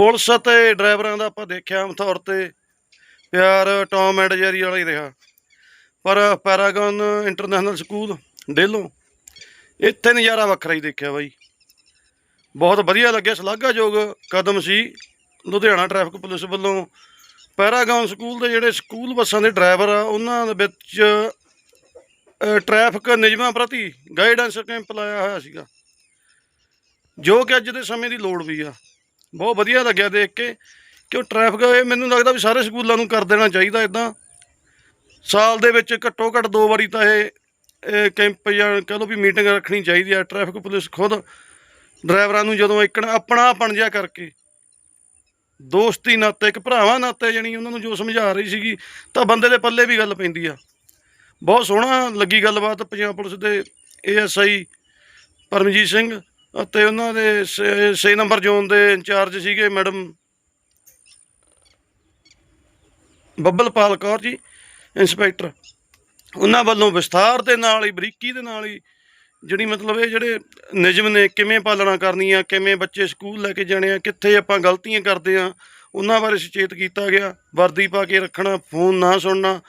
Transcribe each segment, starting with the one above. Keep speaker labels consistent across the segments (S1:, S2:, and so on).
S1: Police ਅਤੇ ਡਰਾਈਵਰਾਂ ਦਾ ਆਪਾਂ ਦੇਖਿਆ ਆਮ ਤੌਰ ਤੇ ਪਿਆਰ ਟੌਮ ਐਂਡ ਜੈਰੀ ਵਾਲਾ ਹੀ ਰਿਹਾ। ਪਰ ਪੈਰਾਗਨ ਇੰਟਰਨੈਸ਼ਨਲ ਸਕੂਲ ਡੇਲੋਂ ਇੱਥੇ ਨਜ਼ਾਰਾ ਵੱਖਰਾ ਹੀ ਦੇਖਿਆ ਬਾਈ। ਬਹੁਤ ਵਧੀਆ ਲੱਗਿਆ ਸ਼ਲਾਘਾਯੋਗ ਕਦਮ ਸੀ ਲੁਧਿਆਣਾ ਟ੍ਰੈਫਿਕ ਪੁਲਿਸ ਵੱਲੋਂ। ਪੈਰਾਗਨ ਸਕੂਲ ਦੇ ਜਿਹੜੇ ਸਕੂਲ ਬੱਸਾਂ ਦੇ ਡਰਾਈਵਰ ਆ ਉਹਨਾਂ ਦੇ ਵਿੱਚ ਅ, ਟ੍ਰੈਫਿਕ ਨਿਯਮਾਂ ਪ੍ਰਤੀ ਗਾਈਡੈਂਸ ਕੈਂਪ ਲਾਇਆ ਹੋਇਆ ਸੀਗਾ। ਜੋ ਕਿ ਅੱਜ ਦੇ ਸਮੇਂ ਦੀ ਲੋੜ ਵੀ ਆ। ਬਹੁਤ ਵਧੀਆ ਲੱਗਿਆ ਦੇਖ ਕੇ। ਕਿਉਂ ਉਹ ਟ੍ਰੈਫਿਕ ਇਹ ਮੈਨੂੰ ਲੱਗਦਾ ਵੀ ਸਾਰੇ ਸਕੂਲਾਂ ਨੂੰ ਕਰ ਦੇਣਾ ਚਾਹੀਦਾ ਇਦਾਂ ਸਾਲ ਦੇ ਵਿੱਚ ਘੱਟੋ ਘੱਟ ਦੋ ਵਾਰੀ ਤਾਂ ਇਹ ਕੈਂਪ ਜਾਂ ਕਹ ਲਓ ਵੀ ਮੀਟਿੰਗ ਰੱਖਣੀ ਚਾਹੀਦੀ ਆ ਟ੍ਰੈਫਿਕ ਪੁਲਿਸ ਖੁਦ। ਡਰਾਈਵਰਾਂ ਨੂੰ ਜਦੋਂ ਇੱਕ ਆਪਣਾ ਬਣ ਜਿਆ ਕਰਕੇ। ਦੋਸਤੀ ਨਾਤੇ, ਇੱਕ ਭਰਾਵਾਂ ਨਾਤੇ ਜਾਣੀ ਉਹਨਾਂ ਨੂੰ ਜੋ ਸਮਝਾ ਰਹੀ ਸੀਗੀ, ਤਾਂ ਬੰਦੇ ਦੇ ਪੱਲੇ ਵੀ ਗੱਲ ਪੈਂਦੀ ਆ। ਬਹੁਤ ਸੋਹਣਾ ਲੱਗੀ ਗੱਲਬਾਤ ਪੰਜਾਬ ਪੁਲਿਸ ਦੇ ਏਐਸਆਈ ਪਰਮਜੀਤ ਸਿੰਘ। ਅਤੇ ਉਹਨਾਂ ਦੇ 6 ਨੰਬਰ ਜ਼ੋਨ ਦੇ ਇੰਚਾਰਜ ਸੀਗੇ ਮੈਡਮ ਬੱਬਲਪਾਲ ਕੌਰ ਜੀ, ਇੰਸਪੈਕਟਰ। ਉਹਨਾਂ ਵੱਲੋਂ ਵਿਸਥਾਰ ਦੇ ਨਾਲ ਹੀ, ਬਰੀਕੀ ਦੇ ਨਾਲ ਹੀ ਜਿਹੜੀ ਮਤਲਬ ਇਹ ਜਿਹੜੇ ਨਿਯਮ ਨੇ, ਕਿਵੇਂ ਪਾਲਣਾ ਕਰਨੀ ਆ ਕਿਵੇਂ ਬੱਚੇ ਸਕੂਲ ਲੈ ਕੇ ਜਾਣੇ ਆ, ਕਿੱਥੇ ਆਪਾਂ ਗਲਤੀਆਂ ਕਰਦੇ ਆ, ਉਹਨਾਂ ਬਾਰੇ ਸੁਚੇਤ ਕੀਤਾ ਗਿਆ। ਵਰਦੀ ਪਾ ਕੇ ਰੱਖਣਾ, ਫੋਨ ਨਾ ਸੁਣਨਾ।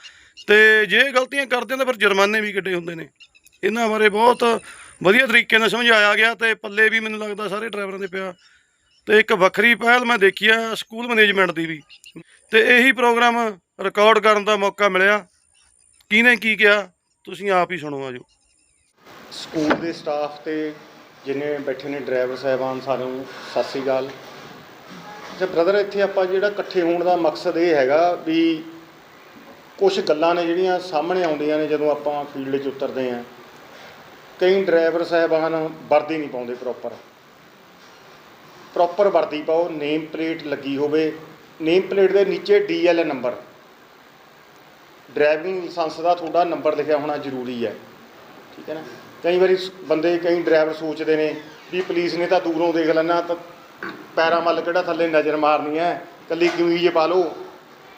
S1: ਤੇ ਜੇ ਗਲਤੀਆਂ ਕਰਦੇ ਆ ਤਾਂ ਫਿਰ ਜੁਰਮਾਨੇ ਵੀ ਕਿੱਡੇ ਹੁੰਦੇ ਨੇ। ਇਹਨਾਂ ਬਾਰੇ ਬਹੁਤ ਵਧੀਆ ਤਰੀਕੇ ਨਾਲ ਸਮਝਾਇਆ ਗਿਆ ਤੇ ਪੱਲੇ ਵੀ ਮੈਨੂੰ ਲੱਗਦਾ ਸਾਰੇ ਡਰਾਈਵਰਾਂ ਦੇ ਪਿਆ। ਤੇ ਇੱਕ ਵੱਖਰੀ ਪਹਿਲ ਮੈਂ ਦੇਖੀ ਆ ਸਕੂਲ ਮੈਨੇਜਮੈਂਟ ਦੀ ਵੀ। ਤੇ ਇਹੀ ਪ੍ਰੋਗਰਾਮ ਰਿਕਾਰਡ ਕਰਨ ਦਾ ਮੌਕਾ ਮਿਲਿਆ। ਕਿਹਨੇ ਕੀ ਕਿਹਾ, ਤੁਸੀਂ ਆਪ ਹੀ ਸੁਣੋ ਆਜੋ।
S2: ਸਕੂਲ ਦੇ ਸਟਾਫ ਤੇ ਜਿੰਨੇ ਬੈਠੇ ਨੇ ਡਰਾਈਵਰ ਸਾਹਿਬਾਨ ਸਾਨੂੰ ਸਤਿ ਸ੍ਰੀ ਅਕਾਲ। ਤੇ ਬ੍ਰਦਰ ਇੱਥੇ ਆਪਾਂ ਜਿਹੜਾ ਇਕੱਠੇ ਹੋਣ ਦਾ ਮਕਸਦ ਇਹ ਹੈਗਾ ਵੀ ਕੁਝ ਗੱਲਾਂ ਨੇ ਜਿਹੜੀਆਂ ਸਾਹਮਣੇ ਆਉਂਦੀਆਂ ਨੇ ਜਦੋਂ ਆਪਾਂ ਫੀਲਡ 'ਚ ਉਤਰਦੇ ਆਂ ਕਈ ਡਰਾਈਵਰ ਸਾਹਿਬਾਨ ਵਰਦੀ ਨਹੀਂ ਪਾਉਂਦੇ ਪ੍ਰੋਪਰ ਪ੍ਰੋਪਰ ਵਰਦੀ ਪਾਓ ਨੇਮ ਪਲੇਟ ਲੱਗੀ ਹੋਵੇ। ਨੇਮ ਪਲੇਟ ਦੇ ਨੀਚੇ ਡੀਐਲ ਨੰਬਰ ਡਰਾਈਵਿੰਗ ਲਾਇਸੈਂਸ ਦਾ ਤੁਹਾਡਾ ਨੰਬਰ ਲਿਖਿਆ ਹੋਣਾ ਜ਼ਰੂਰੀ ਹੈ। ਠੀਕ ਹੈ ਨਾ? ਕਈ ਵਾਰੀ ਬੰਦੇ ਕਈ ਡਰਾਈਵਰ ਸੋਚਦੇ ਨੇ ਵੀ ਪੁਲਿਸ ਨੇ ਤਾਂ ਦੂਰੋਂ ਦੇਖ ਲੈਣਾ, ਤਾਂ ਪੈਰਾਂ ਮੱਲ ਕਿਹੜਾ ਥੱਲੇ ਨਜ਼ਰ ਮਾਰਨੀ ਹੈ? ਕੱਲੀ ਕਮੀਜ਼ ਪਾ ਲਓ?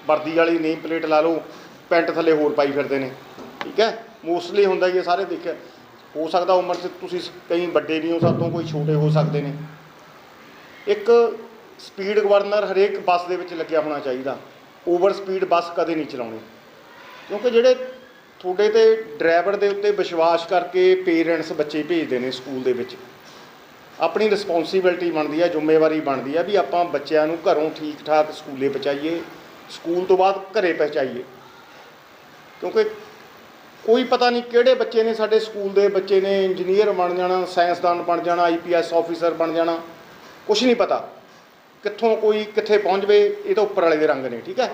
S2: ਵਰਦੀ ਵਾਲੀ ਨੇਮ ਪਲੇਟ ਲਾ ਲਓ, ਪੈਂਟ ਥੱਲੇ ਹੋਰ ਪਾਈ ਫਿਰਦੇ ਨੇ। ਠੀਕ ਹੈ? ਮੋਸਟਲੀ ਹੁੰਦਾ ਹੀ ਇਹ ਸਾਰੇ ਦੇਖਿਆ। ਹੋ ਸਕਦਾ ਉਮਰ 'ਚ ਤੁਸੀਂ ਕਈ ਵੱਡੇ ਨਹੀਂ ਹੋ ਸਾਤੋਂ ਕੋਈ ਛੋਟੇ ਹੋ ਸਕਦੇ ਨੇ। ਇੱਕ ਸਪੀਡ ਗਵਰਨਰ ਹਰੇਕ ਬੱਸ ਦੇ ਵਿੱਚ ਲੱਗਿਆ ਹੋਣਾ ਚਾਹੀਦਾ। ਓਵਰ ਸਪੀਡ ਬੱਸ ਕਦੇ ਨਹੀਂ ਚਲਾਉਣੀ। ਕਿਉਂਕਿ ਜਿਹੜੇ ਤੁਹਾਡੇ ਤੇ ਡਰਾਈਵਰ ਦੇ ਉੱਤੇ ਵਿਸ਼ਵਾਸ ਕਰਕੇ ਪੇਰੈਂਟਸ ਬੱਚੇ ਭੇਜਦੇ ਨੇ ਸਕੂਲ ਦੇ ਵਿੱਚ, ਆਪਣੀ ਰਿਸਪੌਂਸਿਬਿਲਟੀ ਬਣਦੀ ਹੈ, ਜ਼ਿੰਮੇਵਾਰੀ ਬਣਦੀ ਹੈ ਵੀ ਆਪਾਂ ਬੱਚਿਆਂ ਨੂੰ ਘਰੋਂ ਠੀਕ ਠਾਕ ਸਕੂਲੇ ਪਹੁੰਚਾਈਏ ਸਕੂਲ ਤੋਂ ਬਾਅਦ ਘਰੇ ਪਹੁੰਚਾਈਏ। ਕਿਉਂਕਿ ਕੋਈ ਪਤਾ ਨਹੀਂ ਕਿਹੜੇ ਬੱਚੇ ਨੇ ਸਾਡੇ ਸਕੂਲ ਦੇ ਬੱਚੇ ਨੇ ਇੰਜੀਨੀਅਰ ਬਣ ਜਾਣਾ ਸਾਇੰਸਦਾਨ ਬਣ ਜਾਣਾ ਆਈਪੀਐਸ ਆਫੀਸਰ ਬਣ ਜਾਣਾ ਕੁਝ ਨਹੀਂ ਪਤਾ। ਕਿੱਥੋਂ ਕੋਈ ਕਿੱਥੇ ਪਹੁੰਚ ਜਵੇ, ਇਹ ਤਾਂ ਉੱਪਰ ਵਾਲੇ ਦੇ ਰੰਗ ਨੇ, ਠੀਕ ਹੈ?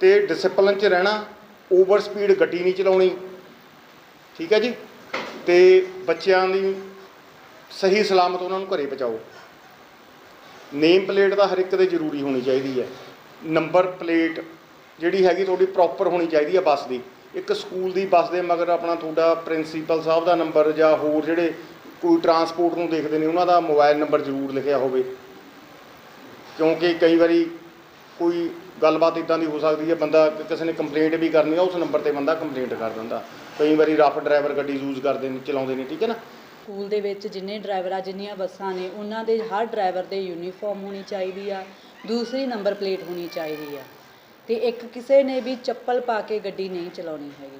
S2: ਤੇ ਡਿਸਪਲਿਨ 'ਚ ਰਹਿਣਾ ਓਵਰ ਸਪੀਡ ਗੱਡੀ ਨਹੀਂ ਚਲਾਉਣੀ, ਠੀਕ ਹੈ ਜੀ? ਤੇ ਬੱਚਿਆਂ ਦੀ ਸਹੀ ਸਲਾਮਤ ਉਹਨਾਂ ਨੂੰ ਘਰੇ ਪਹੁੰਚਾਓ। ਨੇਮ ਪਲੇਟ ਤਾਂ ਹਰ ਇੱਕ ਦੇ ਜ਼ਰੂਰੀ ਹੋਣੀ ਚਾਹੀਦੀ ਹੈ। ਨੰਬਰ ਪਲੇਟ ਜਿਹੜੀ ਹੈਗੀ, ਤੁਹਾਡੀ ਪ੍ਰੋਪਰ ਹੋਣੀ ਚਾਹੀਦੀ ਹੈ ਬੱਸ ਦੀ। ਇੱਕ ਸਕੂਲ ਦੀ ਬੱਸ ਦੇ ਮਗਰ ਆਪਣਾ ਤੁਹਾਡਾ ਪ੍ਰਿੰਸੀਪਲ ਸਾਹਿਬ ਦਾ ਨੰਬਰ ਜਾਂ ਹੋਰ ਜਿਹੜੇ ਕੋਈ ਟਰਾਂਸਪੋਰਟ ਨੂੰ ਦੇਖਦੇ ਨੇ, ਉਹਨਾਂ ਦਾ ਮੋਬਾਈਲ ਨੰਬਰ ਜ਼ਰੂਰ ਲਿਖਿਆ ਹੋਵੇ। ਕਿਉਂਕਿ ਕਈ ਵਾਰੀ ਕੋਈ ਗੱਲਬਾਤ ਇਦਾਂ ਦੀ ਹੋ ਸਕਦੀ ਹੈ, ਬੰਦਾ ਕਿਸੇ ਨੇ ਕੰਪਲੇਂਟ ਵੀ ਕਰਨੀ ਆ, ਉਸ ਨੰਬਰ ਤੇ ਬੰਦਾ ਕੰਪਲੇਂਟ ਕਰ ਦਿੰਦਾ। ਕਈ ਵਾਰੀ ਰਫ ਡਰਾਈਵਰ ਗੱਡੀ ਯੂਜ਼ ਕਰਦੇ ਨੇ, ਚਲਾਉਂਦੇ ਨੇ, ਠੀਕ ਹੈ ਨਾ?
S3: ਸਕੂਲ ਦੇ ਵਿੱਚ ਜਿੰਨੇ ਡਰਾਈਵਰ ਆ, ਜਿੰਨੀਆਂ ਬੱਸਾਂ ਨੇ, ਉਹਨਾਂ ਦੇ ਹਰ ਡਰਾਈਵਰ ਦੇ ਯੂਨੀਫਾਰਮ ਹੋਣੀ ਚਾਹੀਦੀ ਆ, ਦੂਸਰੀ ਨੰਬਰ ਪਲੇਟ ਹੋਣੀ ਚਾਹੀਦੀ ਆ। ਤੇ ਇੱਕ ਕਿਸੇ ਨੇ ਵੀ ਚੱਪਲ ਪਾ ਕੇ ਗੱਡੀ ਨਹੀਂ ਚਲਾਉਣੀ ਹੈਗੀ।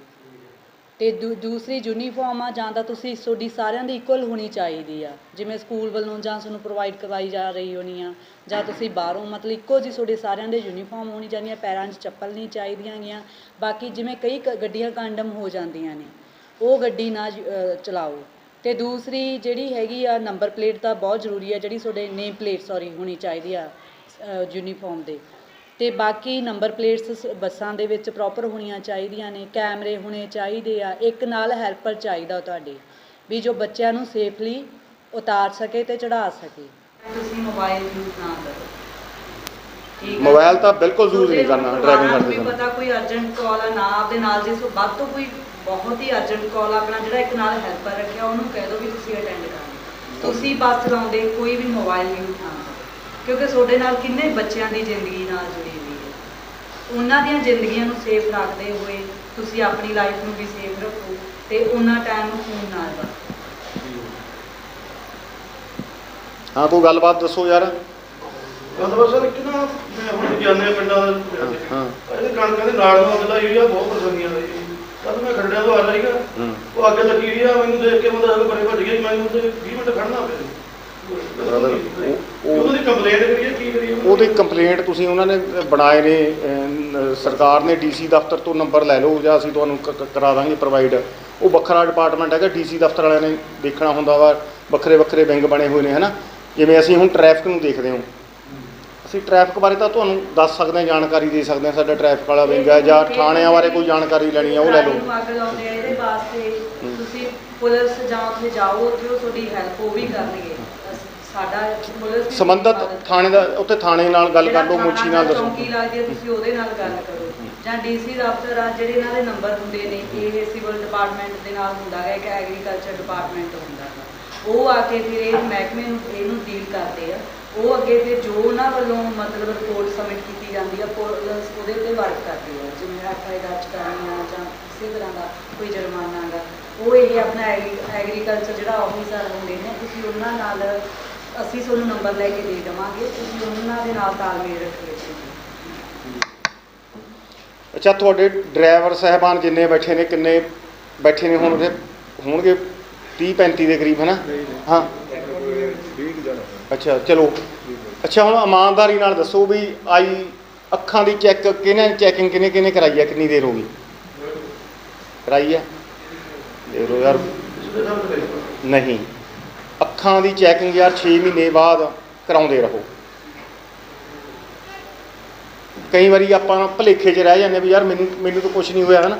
S3: ਤੇ ਦੂ- ਦੂਸਰੀ ਯੂਨੀਫਾਰਮ ਆ, ਜਾਂ ਤਾਂ ਤੁਸੀਂ ਤੁਹਾਡੀ ਸਾਰਿਆਂ ਦੀ ਇਕੁਅਲ ਹੋਣੀ ਚਾਹੀਦੀ ਆ। ਜਿਵੇਂ ਸਕੂਲ ਵੱਲੋਂ ਜਾਂ ਤੁਹਾਨੂੰ ਪ੍ਰੋਵਾਈਡ ਕਰਵਾਈ ਜਾ ਰਹੀ ਹੋਣੀ ਆ, ਜਾਂ ਤੁਸੀਂ ਬਾਹਰੋਂ ਮਤਲਬ ਇੱਕੋ ਜੀ ਤੁਹਾਡੇ ਸਾਰਿਆਂ ਦੇ ਯੂਨੀਫਾਰਮ ਹੋਣੀ ਚਾਹੀਦੀ ਆ ਪੈਰਾਂ 'ਚ ਚੱਪਲ ਨਹੀਂ ਚਾਹੀਦੀਆਂ ਗੀਆਂ ਬਾਕੀ ਜਿਵੇਂ ਕਈ ਕ- ਗੱਡੀਆਂ ਕੰਡਮ ਹੋ ਜਾਂਦੀਆਂ ਨੇ, ਉਹ ਗੱਡੀ ਨਾ ਚਲਾਓ। ਤੇ ਦੂਸਰੀ ਜਿਹੜੀ ਹੈਗੀ ਆ ਨੰਬਰ ਪਲੇਟ ਤਾਂ ਬਹੁਤ ਜ਼ਰੂਰੀ ਆ, ਜਿਹੜੀ ਤੁਹਾਡੇ ਨੇਮ ਪਲੇਟ ਸੌਰੀ ਹੋਣੀ ਚਾਹੀਦੀ ਆ ਯੂਨੀਫਾਰਮ ਦੇ। ਤੇ ਬਾਕੀ ਨੰਬਰ ਪਲੇਟਸ ਬੱਸਾਂ ਦੇ ਵਿੱਚ ਪ੍ਰੋਪਰ ਹੋਣੀਆਂ ਚਾਹੀਦੀਆਂ ਨੇ ਕੈਮਰੇ ਹੋਣੇ ਚਾਹੀਦੇ ਆ ਇੱਕ ਨਾਲ ਹੈਲਪਰ ਚਾਹੀਦਾ ਤੁਹਾਡੇ ਵੀ ਜੋ ਬੱਚਿਆਂ ਨੂੰ ਸੇਫਲੀ ਉਤਾਰ ਸਕੇ ਤੇ ਚੜਾ ਸਕੇ। ਤੁਸੀਂ ਮੋਬਾਈਲ ਯੂਜ਼ ਨਾ ਕਰੋ। ਠੀਕ ਹੈ?
S2: ਮੋਬਾਈਲ ਤਾਂ ਬਿਲਕੁਲ ਯੂਜ਼ ਨਹੀਂ ਕਰਨਾ ਡਰਾਈਵਿੰਗ ਕਰਦੇ
S3: ਵੀ
S2: ਸਮੇਂ।
S3: ਪਤਾ ਕੋਈ ਅਰਜੈਂਟ ਕਾਲ ਆ ਨਾ ਆਪਦੇ ਨਾਲ ਜੇ ਸੋ ਵੱਧ ਤੋਂ ਕੋਈ ਬਹੁਤ ਹੀ ਅਰਜੈਂਟ ਕਾਲ ਆਪਣਾ ਜਿਹੜਾ ਇੱਕ ਨਾਲ ਹੈਲਪਰ ਰੱਖਿਆ ਉਹਨੂੰ ਕਹਿ ਦਿਓ ਵੀ ਤੁਸੀਂ ਅਟੈਂਡ ਕਰਨਾ ਤੁਸੀਂ ਬੱਸ ਚਲਾਉਂਦੇ ਕੋਈ ਵੀ ਮੋਬਾਈਲ ਨਹੀਂ ਉਠਾਉਣਾ ਕਿਉਂਕਿ ਤੁਹਾਡੇ ਨਾਲ ਕਿੰਨੇ ਬੱਚਿਆਂ ਦੀ ਜ਼ਿੰਦਗੀ ਨਾਲ ਜੁੜੀ ਉਹਨਾਂ ਦੀਆਂ ਜ਼ਿੰਦਗੀਆਂ ਨੂੰ ਸੇਫ ਰੱਖਦੇ ਹੋਏ ਤੁਸੀਂ ਆਪਣੀ ਲਾਈਫ ਨੂੰ ਵੀ ਸੇਫ ਰੱਖੋ ਤੇ ਉਹਨਾਂ ਟਾਈਮ ਨੂੰ ਫੋਨ ਨਾ ਵਰਤੋ।
S2: ਹਾਂ ਕੋਈ ਗੱਲਬਾਤ ਦੱਸੋ ਯਾਰ।
S1: ਮਤਲਬ ਸਰ ਇੱਕ ਨਾ ਮੈਂ ਹੁਣ ਜਾਂਦੇ ਆ ਪਿੰਡਾਂ ਦੇ
S2: ਹਾਂ
S1: ਇਹਦੇ ਕਣਕਾਂ ਦੇ ਨਾਲ ਨਾਲ ਅਗਲਾ ਏਰੀਆ ਬਹੁਤ ਪਰੇਸ਼ਾਨੀਆਂ ਦਾ ਜੀ ਕਦ ਮੈਂ ਖੰਡਿਆਂ ਤੋਂ ਆ ਰਿਹਾ ਸੀਗਾ।
S2: ਹੂੰ।
S1: ਉਹ ਅੱਗੇ ਲੱਗੀ ਹੋਈ ਆ ਮੈਨੂੰ ਦੇਖ ਕੇ ਬੰਦਾ ਬੜੇ ਭੱਜ ਗਿਆ ਜੀ, ਮੈਨੂੰ ਉੱਥੇ 20 ਮਿੰਟ ਖੜਨਾ ਪਿਆ।
S2: Brother, ਉਹ- ਉਹ-
S1: ਉਹਦੀ ਕੰਪਲੇਂਟ ਕਰੀਏ ਕੀ ਕਰੀਏ
S2: ਉਹਦੀ ਕੰਪਲੇਂਟ ਤੁਸੀਂ ਉਹਨਾਂ ਨੇ ਬਣਾਏ ਨੇ ਅਹ, ਸਰਕਾਰ ਨੇ ਡੀਸੀ ਦਫ਼ਤਰ ਤੋਂ ਨੰਬਰ ਲੈ ਲਓ ਜਾਂ ਅਸੀਂ ਤੁਹਾਨੂੰ ਕ- ਕ- ਕਰਾ ਦਾਂਗੇ ਪ੍ਰੋਵਾਈਡ ਉਹ ਵੱਖਰਾ ਡਿਪਾਰਟਮੈਂਟ ਹੈਗਾ ਡੀਸੀ ਦਫ਼ਤਰ ਵਾਲਿਆਂ ਨੇ ਦੇਖਣਾ ਹੁੰਦਾ ਵਾ ਵੱਖਰੇ ਵੱਖਰੇ ਵਿੰਗ ਬਣੇ ਹੋਏ ਨੇ ਹਨਾ? ਜਿਵੇਂ ਅਸੀਂ ਹੁਣ ਟ੍ਰੈਫਿਕ ਨੂੰ ਦੇਖਦੇ ਹਾਂ। ਅਸੀਂ ਟ੍ਰੈਫਿਕ ਬਾਰੇ ਤਾਂ ਤੁਹਾਨੂੰ ਦੱਸ ਸਕਦੇ ਹਾਂ ਜਾਣਕਾਰੀ ਦੇ ਸਕਦੇ ਹਾਂ ਸਾਡਾ ਟ੍ਰੈਫਿਕ ਵਾਲਾ ਵਿੰਗ ਹੈ ਜਾਂ ਥਾਣਿਆਂ ਬਾਰੇ ਕੋਈ ਜਾਣਕਾਰੀ ਲੈਣੀ ਹੈ ਉਹ ਲੈ ਲਓ।
S3: ਨੂੰ ਅੱਗ ਲਾਉਂਦੇ ਆ ਇਹਦੇ ਵਾਸਤੇ ਤੁਸੀਂ ਪੁਲਿਸ ਜਾਂ ਉੱਥੇ ਜਾਓ ਉੱਥੇ ਉਹ ਤੁਹਾਡੀ ਹੈਲਪ ਉਹ ਵੀ ਕਰਨਗੇ। ਸਾਡਾ ਪੁਲਿਸ
S2: ਸੰਬੰਧਤ ਥਾਣੇ ਦਾ ਉੱਥੇ ਥਾਣੇ ਨਾਲ ਗੱਲ ਕਰ ਲਓ ਮੁੱਛੀ ਨਾਲ ਦੱਸੋ।
S3: ਚੌਂਕੀ ਲੱਗਦੀ ਹੈ ਤੁਸੀਂ ਉਹਦੇ ਨਾਲ ਗੱਲ ਕਰੋ। ਜਾਂ ਡੀਸੀ ਦਫ਼ਤਰ ਆ ਜਿਹੜੇ ਇਹਨਾਂ ਦੇ ਨੰਬਰ ਹੁੰਦੇ ਨੇ ਇਹ ਸਿਵਲ ਡਿਪਾਰਟਮੈਂਟ ਦੇ ਨਾਲ ਹੁੰਦਾ ਹੈ ਇੱਕ ਐਗਰੀਕਲਚਰ ਡਿਪਾਰਟਮੈਂਟ ਹੁੰਦਾ ਹੈ। ਉਹ ਆ ਕੇ ਫਿਰ ਇਹ ਮਹਿਕਮੇ ਨੂੰ ਇਹਨੂੰ ਡੀਲ ਕਰਦੇ ਆ। ਉਹ ਅੱਗੇ ਫਿਰ ਜੋ ਉਹਨਾਂ ਵੱਲੋਂ ਮਤਲਬ ਰਿਪੋਰਟ ਸਬਮਿਟ ਕੀਤੀ ਜਾਂਦੀ ਆ ਪੁਲਿਸ ਉਹਦੇ ਤੇ ਵਰਕ ਕਰਦੀ ਆ। ਜਿਵੇਂ ਐਫਆਈ ਦਰਜ ਕਰਨੀ ਆ ਜਾਂ ਕਿਸੇ ਤਰ੍ਹਾਂ ਦਾ ਕੋਈ ਜੁਰਮਾਨਾ ਗਾ। ਉਹ ਇਹ ਆਪਣਾ ਐਗਰੀਕਲਚਰ ਜਿਹੜਾ ਆਫੀਸਰ ਹੁੰਦੇ ਨੇ ਤੁਸੀਂ ਉਹਨਾਂ ਨਾਲ ਅਸੀਂ ਤੁਹਾਨੂੰ ਨੰਬਰ ਲੈ ਕੇ ਦੇ ਦੇਵਾਂਗੇ ਤੁਸੀਂ ਉਹਨਾਂ ਦੇ ਨਾਲ ਤਾਲਮੇਲ ਰੱਖਿਓ
S2: ਅੱਛਾ ਤੁਹਾਡੇ ਡਰਾਈਵਰ ਸਹਿਬਾਨ ਜਿੰਨੇ ਬੈਠੇ ਨੇ ਕਿੰਨੇ ਬੈਠੇ ਨੇ ਹੁਣ? ਉਹਦੇ ਹੋਣਗੇ 30 35 ਦੇ ਕਰੀਬ ਹੈ। ਨਾ ਹਾਂ ਅੱਛਾ ਚਲੋ। ਅੱਛਾ ਹੁਣ ਇਮਾਨਦਾਰੀ ਨਾਲ ਦੱਸੋ ਵੀ ਆਈ ਅੱਖਾਂ ਦੀ ਚੈੱਕ ਕਿਹਨੇ ਚੈਕਿੰਗ ਕਿਹਨੇ ਕਿਹਨੇ ਕਰਾਈ ਹੈ ਕਿੰਨੀ ਦੇਰ ਹੋ ਗਈ? ਕਰਾਈ ਹੈ ਦੇ ਦਿਓ ਯਾਰ। ਨਹੀਂ। ਅੱਖਾਂ ਦੀ ਚੈਕਿੰਗ ਯਾਰ 6 ਮਹੀਨੇ ਬਾਅਦ ਕਰਾਉਂਦੇ ਰਹੋ। ਕਈ ਵਾਰੀ ਆਪਾਂ ਭਲੇਖੇ 'ਚ ਰਹਿ ਜਾਂਦੇ ਵੀ ਯਾਰ ਮੈਨੂੰ ਮੈਨੂੰ ਤਾਂ ਕੁਝ ਨਹੀਂ ਹੋਇਆ, ਹਨਾ।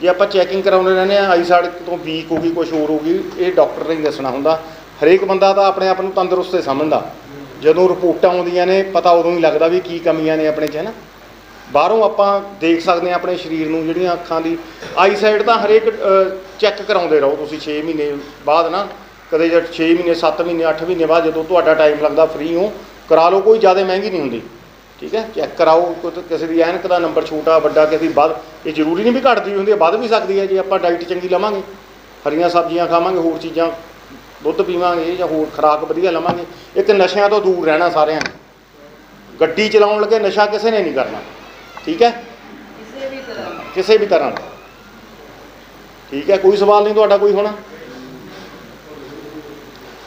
S2: ਜੇ ਆਪਾਂ ਚੈਕਿੰਗ ਕਰਾਉਂਦੇ ਰਹਿੰਦੇ ਆ ਆਈ ਸਾਈਡ ਤੋਂ ਵੀਕ ਹੋ ਗਈ ਕੁਝ ਹੋਰ ਹੋ ਗਈ, ਇਹ ਡਾਕਟਰ ਨੇ ਦੱਸਣਾ ਹੁੰਦਾ। ਹਰੇਕ ਬੰਦਾ ਤਾਂ ਆਪਣੇ ਆਪ ਨੂੰ ਤੰਦਰੁਸਤ ਸਮਝਦਾ। ਜਦੋਂ ਰਿਪੋਰਟਾਂ ਆਉਂਦੀਆਂ ਨੇ, ਪਤਾ ਉਦੋਂ ਹੀ ਲੱਗਦਾ ਵੀ ਕੀ ਕਮੀਆਂ ਨੇ ਆਪਣੇ 'ਚ ਹੈ ਨਾ ਬਾਹਰੋਂ ਆਪਾਂ ਦੇਖ ਸਕਦੇ ਹਾਂ ਆਪਣੇ ਸਰੀਰ ਨੂੰ ਜਿਹੜੀਆਂ ਅੱਖਾਂ ਦੀ, ਆਈ ਸਾਈਡ ਤਾਂ ਹਰੇਕ ਚੈੱਕ ਕਰਾਉਂਦੇ ਰਹੋ ਤੁਸੀਂ 6 ਮਹੀਨੇ ਬਾਅਦ ਨਾ ਕਦੇ ਜਦ 6 ਮਹੀਨੇ 7 ਮਹੀਨੇ 8 ਮਹੀਨੇ ਬਾਅਦ ਜਦੋਂ ਤੁਹਾਡਾ ਟਾਈਮ ਲੱਗਦਾ ਫ੍ਰੀ ਹੋ ਕਰਾ ਲਓ ਕੋਈ ਜ਼ਿਆਦਾ ਮਹਿੰਗੀ ਨਹੀਂ ਹੁੰਦੀ। ਠੀਕ ਹੈ? ਚੈੱਕ ਕਰਾਓ ਕੋਈ ਤਾਂ ਕਿਸੇ ਦੀ ਐਨਕ ਦਾ ਨੰਬਰ ਛੋਟਾ ਵੱਡਾ ਕਿਸੇ ਦੀ ਵੱਧ ਇਹ ਜ਼ਰੂਰੀ ਨਹੀਂ ਵੀ ਘਟਦੀ ਹੁੰਦੀ ਹੈ ਵੱਧ ਵੀ ਸਕਦੀ ਹੈ ਜੇ ਆਪਾਂ ਡਾਈਟ ਚੰਗੀ ਲਵਾਂਗੇ ਹਰੀਆਂ ਸਬਜ਼ੀਆਂ ਖਾਵਾਂਗੇ ਹੋਰ ਚੀਜ਼ਾਂ ਦੁੱਧ ਪੀਵਾਂਗੇ ਜਾਂ ਹੋਰ ਖੁਰਾਕ ਵਧੀਆ ਲਵਾਂਗੇ ਇੱਕ ਨਸ਼ਿਆਂ ਤੋਂ ਦੂਰ ਰਹਿਣਾ ਸਾਰਿਆਂ ਨੇ। ਗੱਡੀ ਚਲਾਉਣ ਲੱਗੇ ਨਸ਼ਾ ਕਿਸੇ ਨੇ ਨਹੀਂ ਕਰਨਾ। ਠੀਕ ਹੈ?
S3: ਕਿਸੇ ਵੀ ਤਰ੍ਹਾਂ।
S2: ਕਿਸੇ ਵੀ ਤਰ੍ਹਾਂ ਠੀਕ ਹੈ? ਕੋਈ ਸਵਾਲ ਨਹੀਂ ਤੁਹਾਡਾ ਕੋਈ ਹੋਣਾ?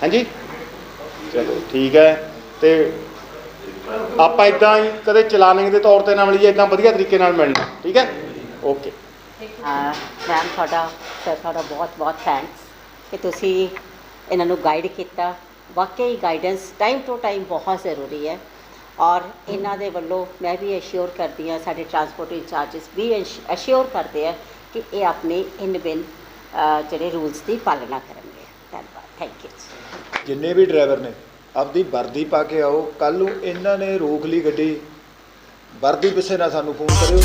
S2: ਹਾਂਜੀ? ਚਲੋ, ਠੀਕ ਹੈ। ਤੇ ਆਪਾਂ ਇਦਾਂ ਹੀ ਕਦੇ ਚਲਾਨਿੰਗ ਦੇ ਤੌਰ ਤੇ ਨਾ ਮਿਲੀਏ ਇਦਾਂ ਵਧੀਆ ਤਰੀਕੇ ਨਾਲ ਮਿਲਣਾ, ਠੀਕ ਹੈ? ਓਕੇ
S4: ਮੈਮ ਤੁਹਾਡਾ ਸਰ ਤੁਹਾਡਾ ਬਹੁਤ ਬਹੁਤ ਥੈਂਕਸ ਕਿ ਤੁਸੀਂ ਇਹਨਾਂ ਨੂੰ ਗਾਈਡ ਕੀਤਾ। ਵਾਕਈ ਗਾਈਡੈਂਸ ਟਾਈਮ ਟੂ ਟਾਈਮ ਬਹੁਤ ਜ਼ਰੂਰੀ ਹੈ ਔਰ ਇਹਨਾਂ ਦੇ ਵੱਲੋਂ ਮੈਂ ਵੀ ਅਸ਼ੋਰ ਕਰਦੀ ਹਾਂ, ਸਾਡੇ ਟਰਾਂਸਪੋਰਟ ਇੰਚਾਰਜਸ ਵੀ ਅਸ਼ੋਰ ਕਰਦੇ ਆ ਕਿ ਇਹ ਆਪਣੇ ਇਨ ਬਿਨ ਜਿਹੜੇ ਰੂਲਸ ਦੀ ਪਾਲਣਾ ਕਰਨਗੇ। ਧੰਨਵਾਦ। ਥੈਂਕ ਯੂ
S5: ਜਿੰਨੇ ਵੀ ਡਰਾਈਵਰ ਨੇ, ਆਪਦੀ ਵਰਦੀ ਪਾ ਕੇ ਆਓ। ਕੱਲ ਨੂੰ ਇਹਨਾਂ ਨੇ ਰੋਕ ਲਈ ਗੱਡੀ। ਵਰਦੀ ਪਿੱਛੇ ਨਾ ਸਾਨੂੰ ਫੋਨ ਕਰਿਓ।